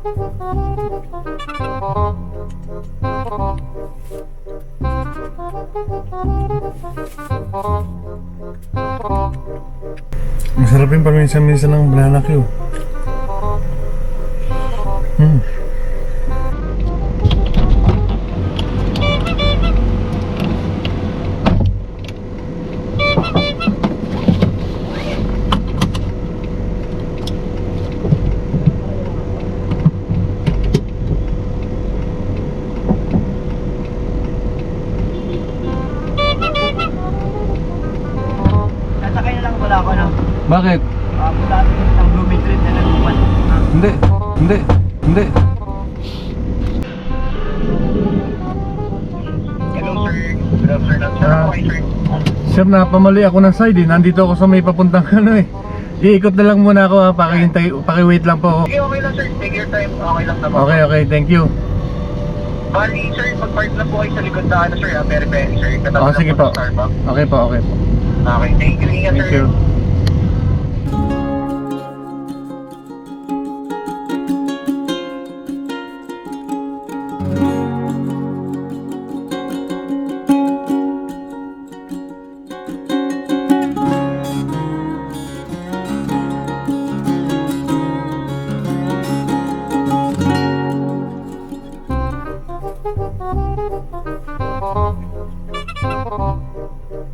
Masarap yung paminsan-minsan ng banana Q. Bakit? Uh, mula ng Blooming Street na nagpupan. Hindi. Hindi. Hindi. Hello sir. Good afternoon sir. Okay sir. Sir, napamali ako ng side eh. Nandito ako sa may papuntang ano eh. Iikot na lang muna ako ha. Pakihintay, pakiwait lang po ako. Sige okay lang sir. Take your time. Okay lang naman. Okay, okay. Thank you. Bali sir, mag-park lang po kayo sa likod na ano sir. Ah, very very sir. Katabi Oh, sige po Starbucks. Okay po, okay po. Okay, thank you. Ingat Thank sir. you.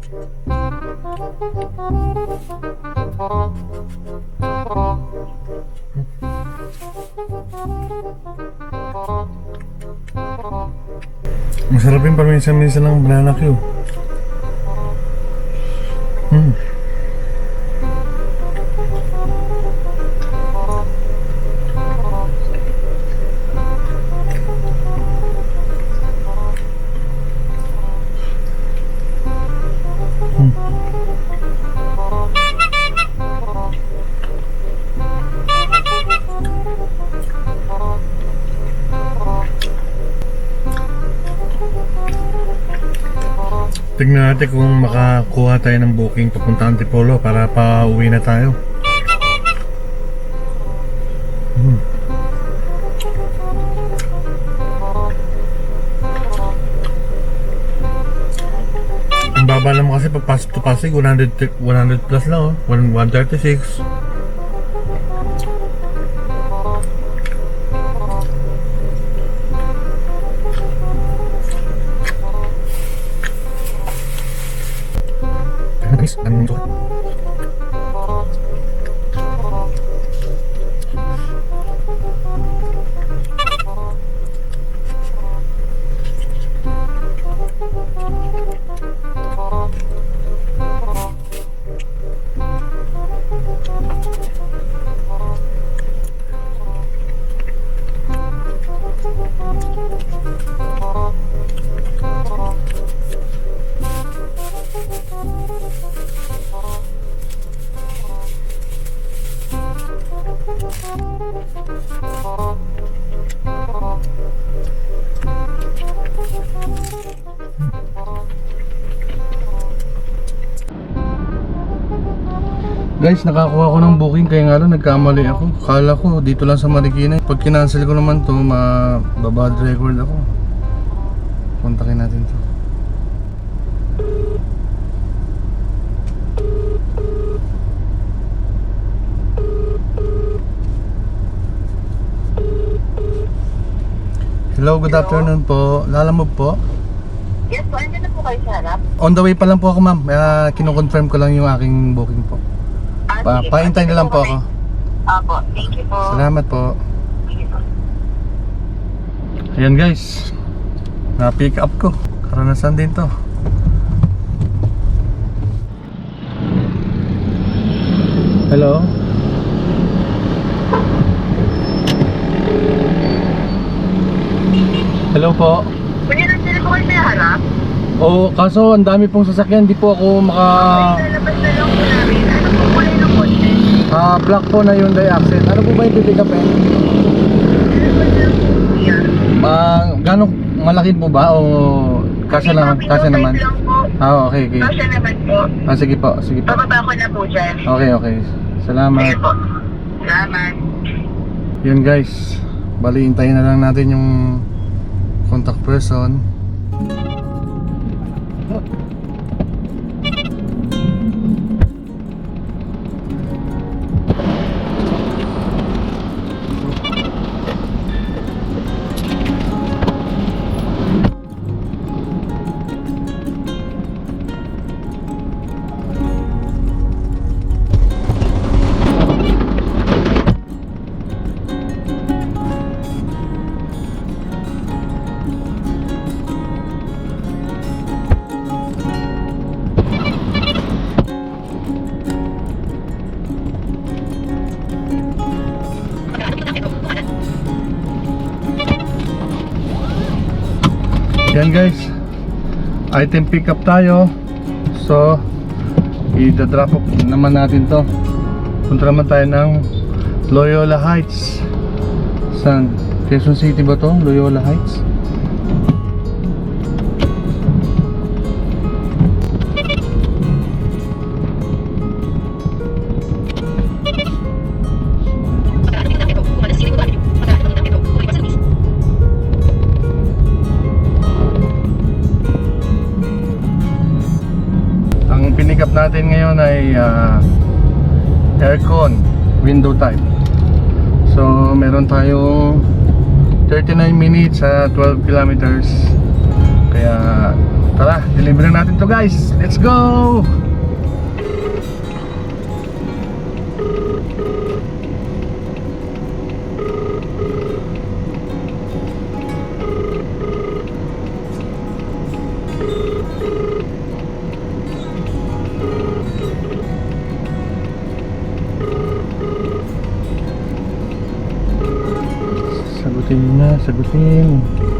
Masarap yung paminsan-minsan ng banana Q. Tignan natin kung makakuha tayo ng booking papunta Antipolo para pa uwi na tayo. Hmm. Ang baba naman kasi pagpasok to Pasig, 100, t- 100 plus lang oh. 1- 136. Guys, nakakuha ko ng booking kaya nga lang nagkamali ako. Kala ko dito lang sa Marikina. Pag kinancel ko naman to, mababad record ako. Kontakin natin to. Hello, good afternoon po. Lalamove po. Yes po, andyan na po kayo sa harap. On the way pa lang po ako ma'am. Uh, kino-confirm ko lang yung aking booking po. Pa sige paintay na lang po ako. Apo, thank you po. Salamat po. Sige po. Ayan guys. Na-pick up ko. Karanasan din to. Hello? Hello po. Nandiyan na po kayo harap. Oo, kaso ang dami pong sasakyan. Di po ako maka... Lalabas na lang po namin. Ano po kulay ng kotse? ah black po na Hyundai Accent. Ano po ba yung pipick up eh? Lang kuya. Ah, gano'ng malaki po ba o kasya naman? Kasya naman. lang. Ah, okay, okay. Kasya naman po. Ah, sige po, sige po. Bababa ko na po dyan. Okay, okay. Sige Salamat. po. Salamat. Yun guys. Bali, hintayin na lang natin yung contact person. Yan item pick up tayo. So, i-drop naman natin to. Punta naman tayo ng Loyola Heights. San? Quezon City ba to? Loyola Heights? Ay ah, aircon window type. So meron tayong 39 minutes sa 12 kilometers. Kaya tara, deliver na natin to guys. Let's go! Sagutin na, sagutin.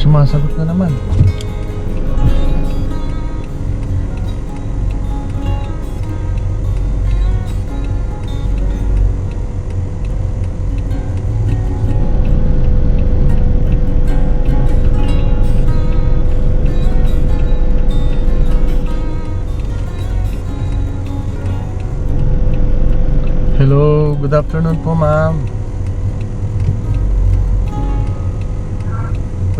Sumasagot na naman. Hello, good afternoon po ma'am.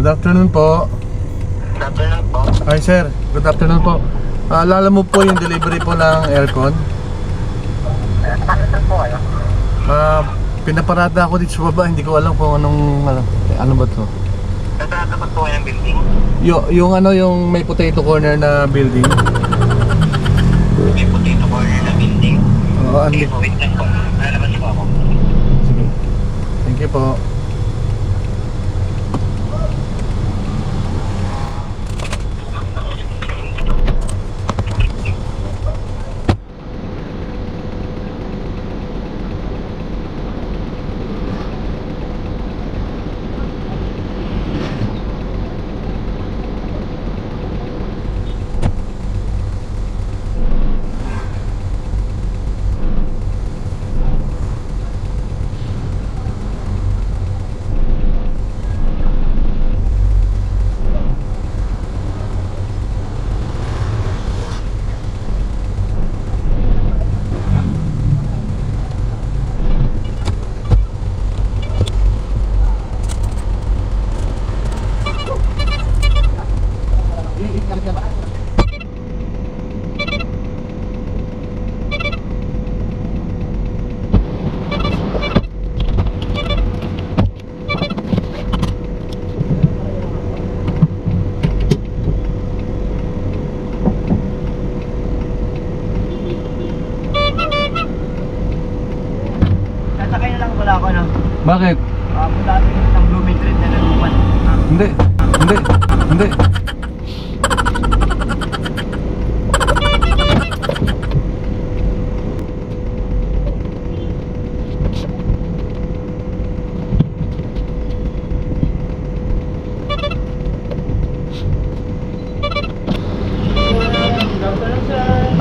Good afternoon po. Sabi lang po. Hi sir, good afternoon po. Alala mo po yung delivery po ng aircon? Bakit po kayo? Ah, pinaparada ako dito sa baba, hindi ko alam kung anong ano, ano ba to? Natatakot po kayo ng building. Yo, yung ano yung may potato corner na building. May potato corner na building. Oo, andi. Sige po, wait lang po. Lalabas po ako. Sige. Thank you po.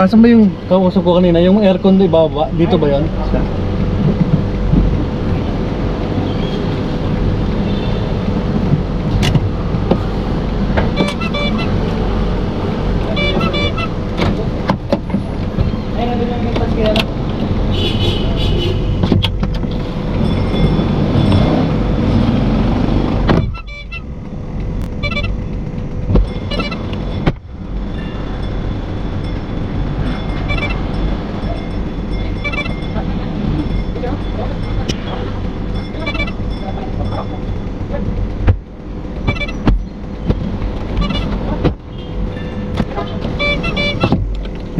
Asan ba yung kausap ko kanina? Yung aircon di baba? Dito ba yan?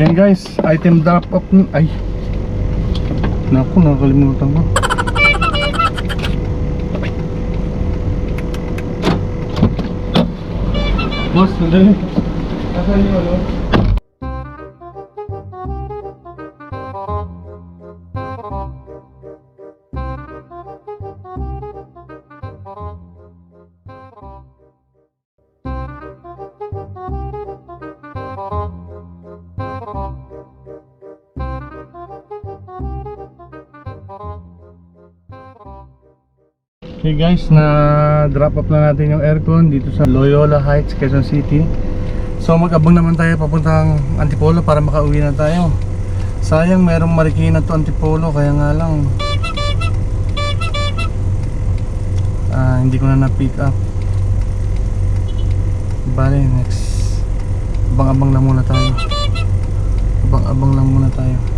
Yan guys, item drop off Ay. Naku, nakakalimutan ko. Boss, sandali. Asan yung ano? Okay guys, na drop off na natin yung aircon dito sa Loyola Heights, Quezon City. So mag-abang naman tayo papuntang Antipolo para makauwi na tayo. Sayang merong Marikina to Antipolo kaya nga lang ah, hindi ko na na-pick up. Bale, next. Abang-abang lang muna tayo. Abang-abang lang muna tayo.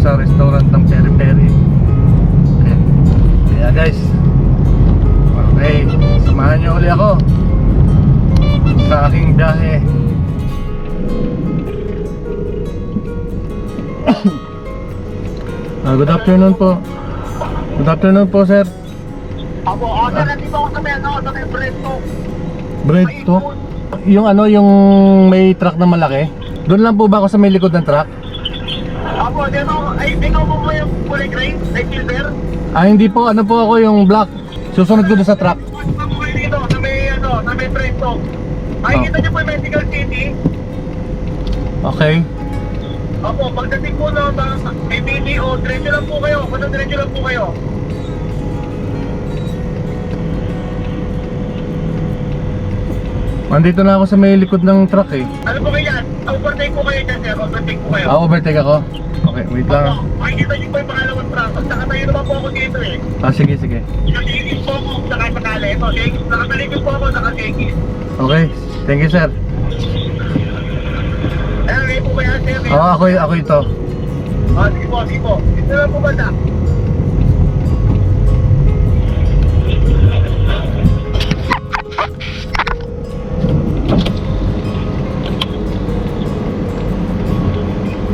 Sa restaurant ng Peri Peri. Okay. Kaya guys, okay, samahan niyo uli ako sa aking biyahe. Ah, good afternoon po. Good afternoon po, sir. Ako, oh, sir, nandito ako sa may ano, sa may Bresto. Bread to? Yung ano, yung may truck na malaki? Doon lang po ba ako sa may likod ng truck? Ako, dito, ay, ikaw mo mo yung kulay gray, ay silver. Ah, hindi po. Ano po ako yung black. Susunod ko doon sa truck. Ako kayo dito, sa may, ano, sa may Bresto. Makikita niyo po yung Medical City. Okay. Opo, pagdating po na sa may BDO, diretso lang po kayo. Basta diretso lang po kayo. Nandito na ako sa may likod ng truck eh. Ano po kayo yan? Overtake po kayo dyan, sir. Overtake po kayo. Ah, overtake ako. Okay, wait lang ah. Opo, makikita niyo po yung pangalawang truck. At nakatayo naman po ako dito eh. Ah, sige, sige. Nakikis po ako sa kasakali. Ito, shakes. Nakatalikod po ako, nakashakis. Okay. Thank you, sir. Ayan, ngayon po ba yan, sir? Oo, ako, ako ito. Ah, sige po, sige po. Ito lang po ba na?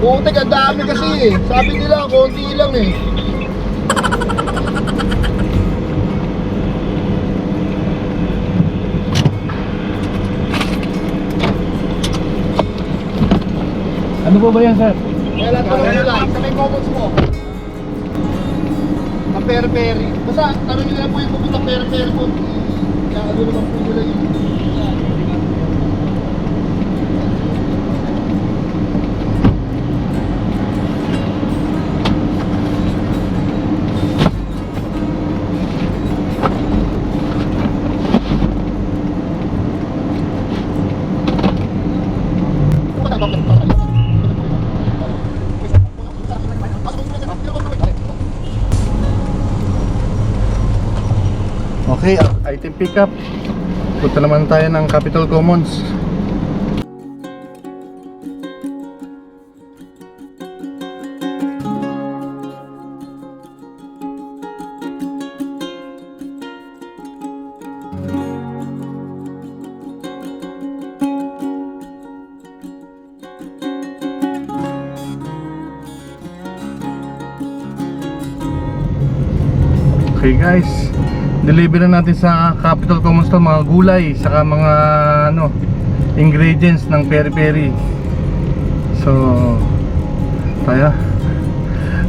Putik, ang dami kasi eh. Sabi nila, konti lang eh. Ano po ba yan, sir? Kaya lang tanong nila, sa may comments mo. peri-peri. Basta, tanong nila po yung pupunta peri-peri po. Kaya ano naman po nila yun. Okay, uh, item pickup. Punta naman tayo ng Capital Commons. Okay guys, deliver na natin sa Capital Commons to mga gulay saka mga ano ingredients ng peri-peri. So tayo.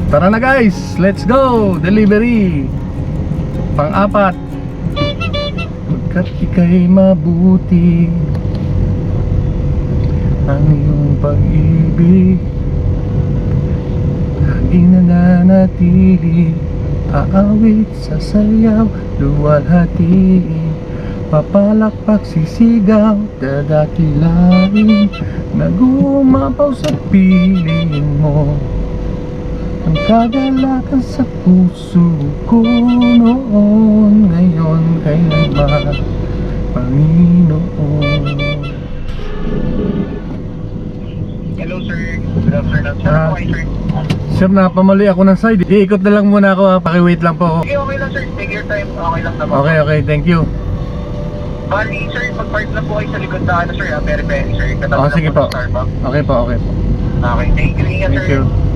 Tara na guys, let's go! Delivery! Pang-apat. Pagkat ika'y mabuti ang iyong pag-ibig Laging nananatili Aawit sa sayaw Luwalhatiin Papalakpak sisigaw Dadakilain Nagumapaw sa piling mo Ang kagalakan sa puso ko noon Ngayon kailanman Panginoon Hello, sir. Good afternoon, sir. Ah. Okay, sir. Sir, napamali ako ng side. Iikot na lang muna ako ha. Pakiwait lang po ako. Sige, okay lang, sir. Take your time. Okay lang naman. Okay, okay. Thank you. Bali, sir, mag-park lang po kayo sa likod na ano, sir. Ah, very, very, sir. Katabi Oh, sige po. Okay po, okay po. Okay, thank you. Ingat, Thank sir. you.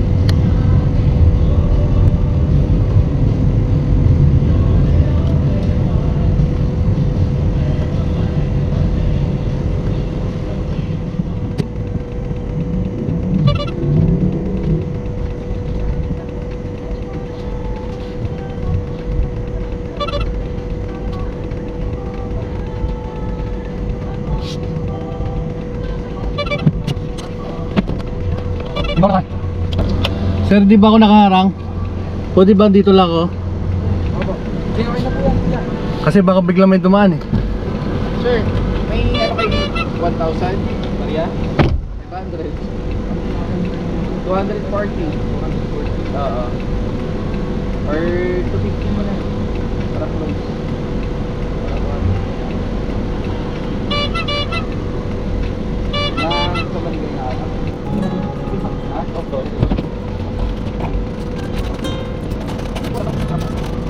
Sir, di ba ako nakaharang? O di ba dito lang ako? Kasi baka bigla may dumaan eh. Sir, may ano kayo? 1,000? Maria? 500. 240. Oo. Or 250 mo na. Para close. Ah, gusto mo rin na ano? Ah, opo.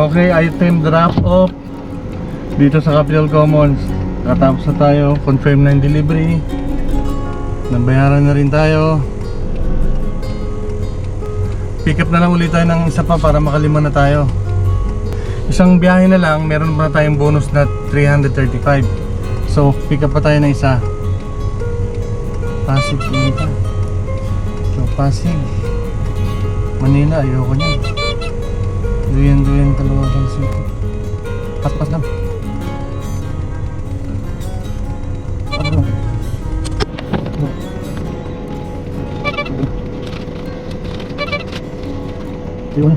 Okay, item drop off dito sa Capital Commons. Katapos na tayo, confirm na yung delivery. Nabayaran na rin tayo. Pick up na lang ulit tayo ng isa pa para makalima na tayo. Isang biyahe na lang, meron pa tayong bonus na 335. So, pick up pa tayo ng isa. Pasig punta. So, Pasig. Manila, ayoko niyan. Duyan-duyan Caloocan City. Pas-pas lang. Ano? Ano? Iwan.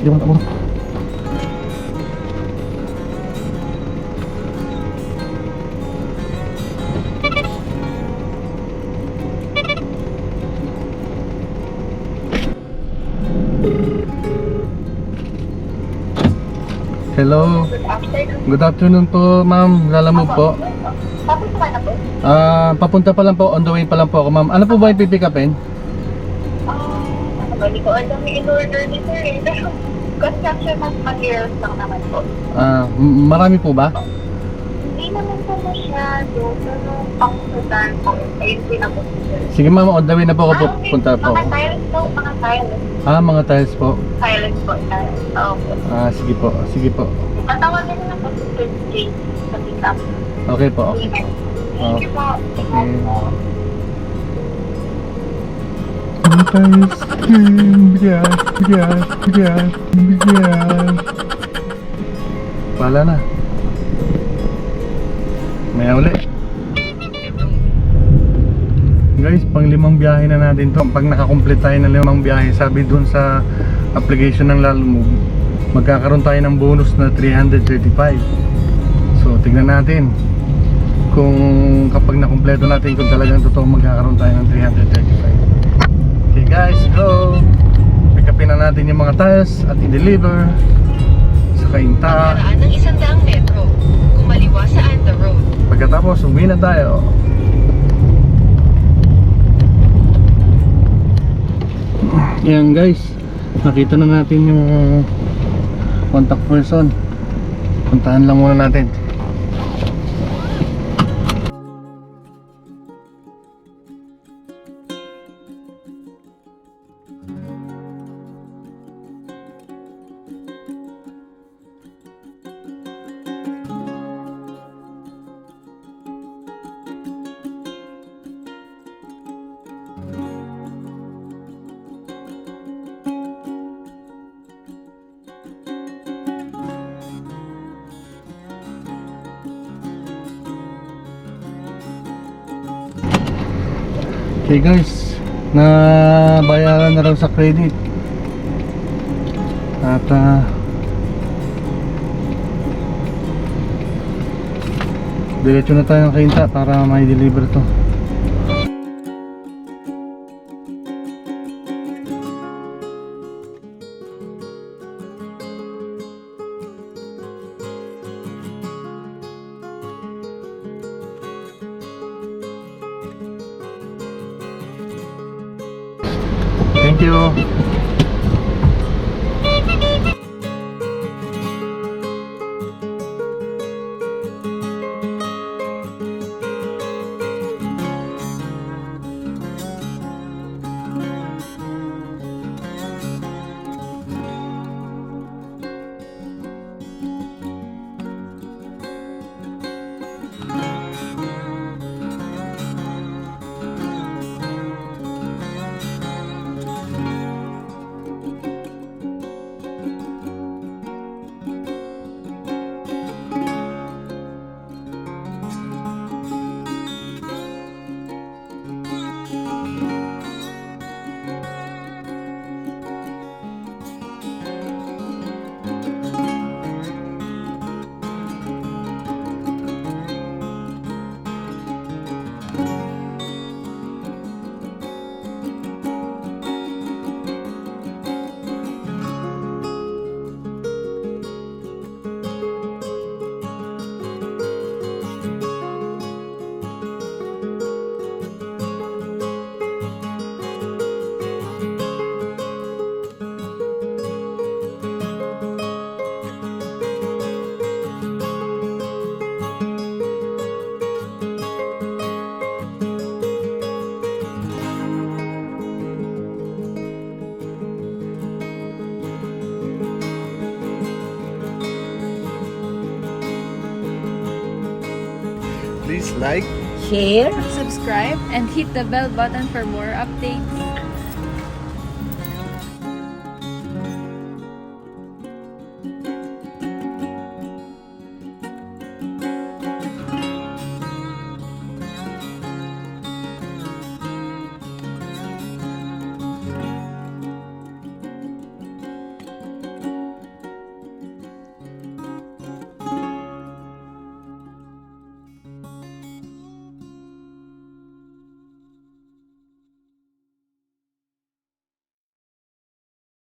Iwan ako. Hello. Good afternoon po, ma'am. Lalamove po. Tapos ka na po? Ah, papunta pa lang po, on the way pa lang po ako, ma'am. Ano po ba yung pipick upin? Ah, hindi ko alam yung in-order ni sir eh. Pero, construction materials lang naman po. Ah, m- marami po ba? Naman po masyado, pero pang-sudan po. Ayun din ako. Sige ma'am, on the way na po ako okay. pupunta po. Mga tiles po, mga tiles. Ah, mga tiles po. Tiles po, tiles. Opo. Ah, sige po, sige po. Patawagan na po si Sir Jay sa pick-up. Okay po. Okay. Thank you po. Okay. Tiles, bigas, bigas, bigas, bigas. Pala na. May uli. Guys, pang limang biyahe na natin to. Pag nakakomplete tayo ng limang biyahe, sabi dun sa application ng Lalamove, magkakaroon tayo ng bonus na 335. So, tignan natin kung kapag nakumpleto natin kung talagang totoo magkakaroon tayo ng 335. Okay guys, go! Pick upin na natin yung mga tiles at i-deliver sa kainta. Paraan ng isang daang metro. Pagkatapos, uwi na tayo. Yan guys, nakita na natin yung contact person. Puntahan lang muna natin. Okay guys, na bayaran na raw sa credit. At ah, diretso na tayo ng kainta para may deliver to. You. Please like share, subscribe and hit the bell button for more updates.